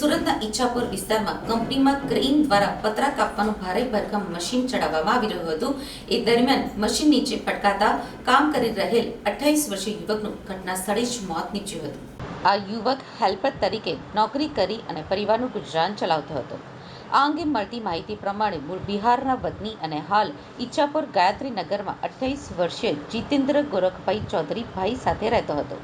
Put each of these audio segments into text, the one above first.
સુરતના ઈચ્છાપુર વિસ્તારમાં કંપનીમાં ક્રેઇન દ્વારા પતરા કાપવાનું ભારે ભરકમ મશીન ચડાવવામાં આવી રહ્યું હતું. એ દરમિયાન મશીન નીચે પટકાતા કામ કરી રહેલ અઠ્યાવીસ વર્ષીય યુવકનું ઘટના સ્થળે જ મોત નીપજ્યું હતું. આ યુવક હેલ્પર તરીકે નોકરી કરી અને પરિવારનું ગુજરાન ચલાવતો હતો. આ અંગે મળતી માહિતી પ્રમાણે મૂળ બિહારના વતની અને હાલ ઈચ્છાપુર ગાયત્રી નગરમાં અઠ્યાવીસ વર્ષીય જીતેન્દ્ર ગોરખભાઈ ચૌધરી ભાઈ સાથે રહેતો હતો.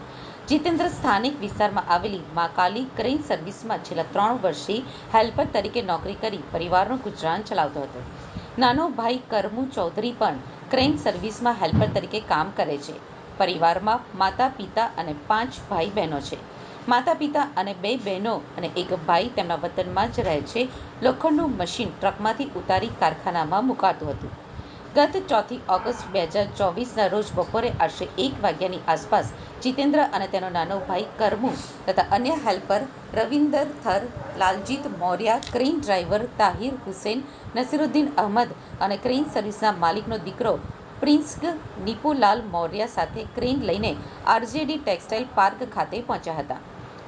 જીતેન્દ્ર સ્થાનિક વિસ્તારમાં આવેલી મા કાલી ક્રેન સર્વિસમાં છેલ્લા ત્રણ વર્ષથી હેલ્પર તરીકે નોકરી કરી પરિવારનું ગુજરાન ચલાવતો હતો. નાનો ભાઈ કરમુ ચૌધરી પણ ક્રેન સર્વિસમાં હેલ્પર તરીકે કામ કરે છે. પરિવારમાં માતા, પિતા અને પાંચ ભાઈ બહેનો છે. માતા, પિતા અને બે બહેનો અને એક ભાઈ તેમના વતનમાં જ રહે છે. લોખંડનું મશીન ટ્રકમાંથી ઉતારી કારખાનામાં મુકાતું હતું. ગત ચોથી ઓગસ્ટ બે હજાર ચોવીસના રોજ બપોરે આશરે એક વાગ્યાની આસપાસ જીતેન્દ્ર અને તેનો નાનો ભાઈ કરમુ તથા અન્ય helper Ravinder Thar, Laljit Maurya crane driver Tahir Hussain, Nasiruddin Ahmad અને ક્રેઇન સર્વિસના માલિકનો દીકરો પ્રિન્સ નિપુલાલ મૌર્યા સાથે ક્રેન લઈને આરજેડી ટેક્સટાઇલ પાર્ક ખાતે પહોંચ્યા હતા,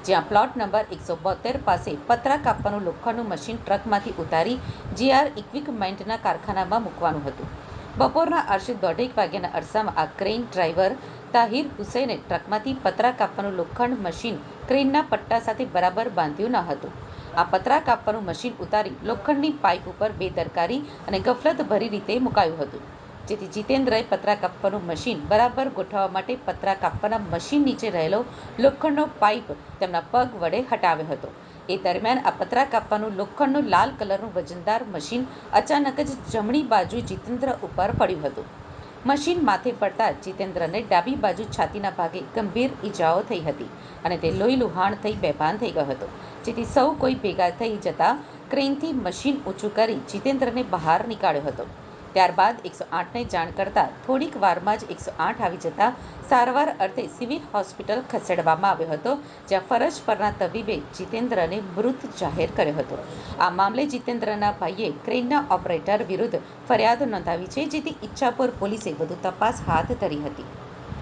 જ્યાં પ્લોટ નંબર એકસો બોતેર પાસે પતરા કાપવાનું લોખંડનું મશીન ટ્રકમાંથી ઉતારી જેઆર ઇક્વિપમેન્ટના કારખાનામાં મૂકવાનું હતું. બપોરના આશરે દોઢેક વાગ્યાના અરસામાં આ ક્રેન ડ્રાઈવર તાહિર હુસૈને ટ્રકમાંથી પતરા કાપવાનું લોખંડ મશીન ક્રેનના પટ્ટા સાથે બરાબર બાંધ્યું ન હતું. આ પતરા કાપવાનું મશીન ઉતારી લોખંડની પાઇપ ઉપર બેદરકારી અને ગફલતભરી રીતે મુકાયું હતું. જેથી જીતેન્દ્રએ પતરા કાપવાનું મશીન બરાબર ગોઠવવા માટે પતરા કાપવાના મશીન નીચે રહેલો લોખંડનો પાઇપ તેમના પગ વડે હટાવ્યો હતો. એ દરમિયાન આ પતરા કાપવાનું લોખંડનું લાલ કલરનું વજનદાર મશીન અચાનક જ જમણી બાજુ જીતેન્દ્ર ઉપર પડ્યું હતું. મશીન માથે પડતા જીતેન્દ્રને ડાબી બાજુ છાતીના ભાગે ગંભીર ઈજાઓ થઈ હતી અને તે લોહી લુહાણ થઈ બેભાન થઈ ગયો હતો. જેથી સૌ કોઈ ભેગા થઈ જતા ક્રેનથી મશીન ઊંચું કરી જીતેન્દ્રને બહાર નીકાળ્યો હતો. ત્યારબાદ એકસો આઠને જાણ કરતાં થોડીક વારમાં જ એકસો આઠ આવી જતા સારવાર અર્થે સિવિલ હોસ્પિટલ ખસેડવામાં આવ્યો હતો, જ્યાં ફરજ પરના તબીબે જીતેન્દ્રને મૃત જાહેર કર્યો હતો. આ મામલે જીતેન્દ્રના ભાઈએ ક્રેનના ઓપરેટર વિરુદ્ધ ફરિયાદ નોંધાવી છે, જેથી ઈચ્છાપુર પોલીસે વધુ તપાસ હાથ ધરી હતી.